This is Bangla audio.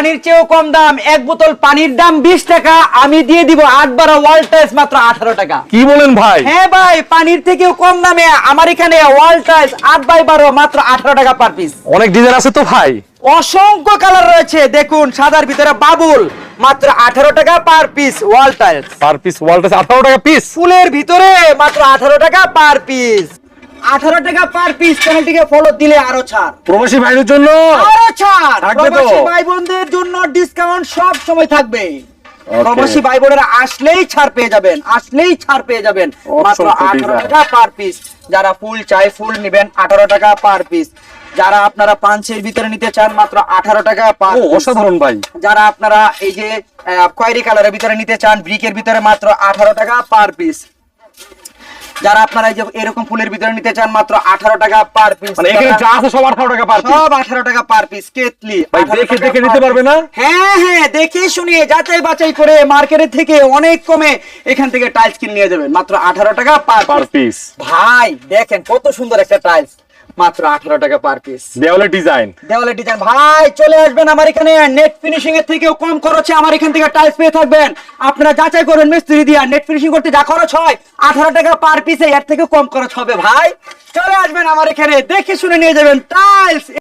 পানির চেয়েও কম দাম এক বোতল পানির দাম বিশ টাকা আমি দিয়ে দিব আট বারো ওয়াল টাইলস মাত্র আঠারো টাকা। কি বলেন ভাই? হ্যাঁ ভাই পানির থেকেও কম দামে আমার এখানে ওয়াল টাইলস আট বাই বারো মাত্র আঠারো টাকা পার পিস অনেক ডিজাইন আছে তো ভাই। অসংখ্য কালার রয়েছে দেখুন সাদার ভিতরে বাবুল মাত্র আঠারো টাকা per piece wall tiles per piece ওয়ালটা আঠারো টাকা পিস ফুলের ভিতরে মাত্র আঠারো টাকা পার পিস আঠারো টাকা পার পিস চ্যানেলটিকে ফলো দিলে আরও ছাড়। প্রবাসী ভাইদের জন্য? আরও ছাড়। থাকবে তো? প্রবাসী ভাই বোনদের জন্য ডিসকাউন্ট সব সময় থাকবে। Okay. প্রবাসী ভাই বোনেরা আসলেই ছাড় পেয়ে যাবেন আসলেই ছাড় পেয়ে যাবেন। মাত্র অসংখ্য আঠারো design। টাকা পার পিস যারা ফুল চাই ফুল নেবেন আঠারো টাকা পার পিস যারা আপনারা পাঁচের ভিতরে নিতে চান মাত্র আঠারো টাকা পার ও অসাধারণ ভাই। যারা আপনারা এই যে কোয়ারি কালারের ভিতরে নিতে চান ব্রিকের ভিতরে মাত্র আঠারো টাকা পার পিস যারা আপনারা এই যে এরকম ফুলের ভিতরে নিতে চান মাত্র আঠারো টাকা পার পিস মানে এখানে যা আছে সব আঠারো টাকা পার পিস সব আঠারো টাকা পার পিস কেতলি ভাই দেখে দেখে নিতে পারবে না? হ্যাঁ হ্যাঁ দেখে শুনে যাচাই বাছাই করে মার্কেটের থেকে অনেক কমে এখান থেকে টাইলস কিনে নিয়ে যাবেন। মাত্র আঠারো টাকা পার পিস ভাই দেখেন কত সুন্দর একটা টাইলস মাত্র আঠারো টাকা পার পিস দেওয়ালে ডিজাইন দেওয়ালে ডিজাইন ভাই চলে আসবেন আমার এখানে। নেট ফিনিশিং এর থেকেও কম খরচে আমার এখান থেকে টাইলস পেয়ে থাকবেন। আপনারা যাচাই করবেন মিস্ত্রি দিয়া। নেট ফিনিশিং করতে যা খরচ হয় আঠারো টাকা পার পিসে এর থেকে কম খরচ হবে। ভাই চলে আসবেন আমার এখানে। দেখে শুনে নিয়ে যাবেন টাইলস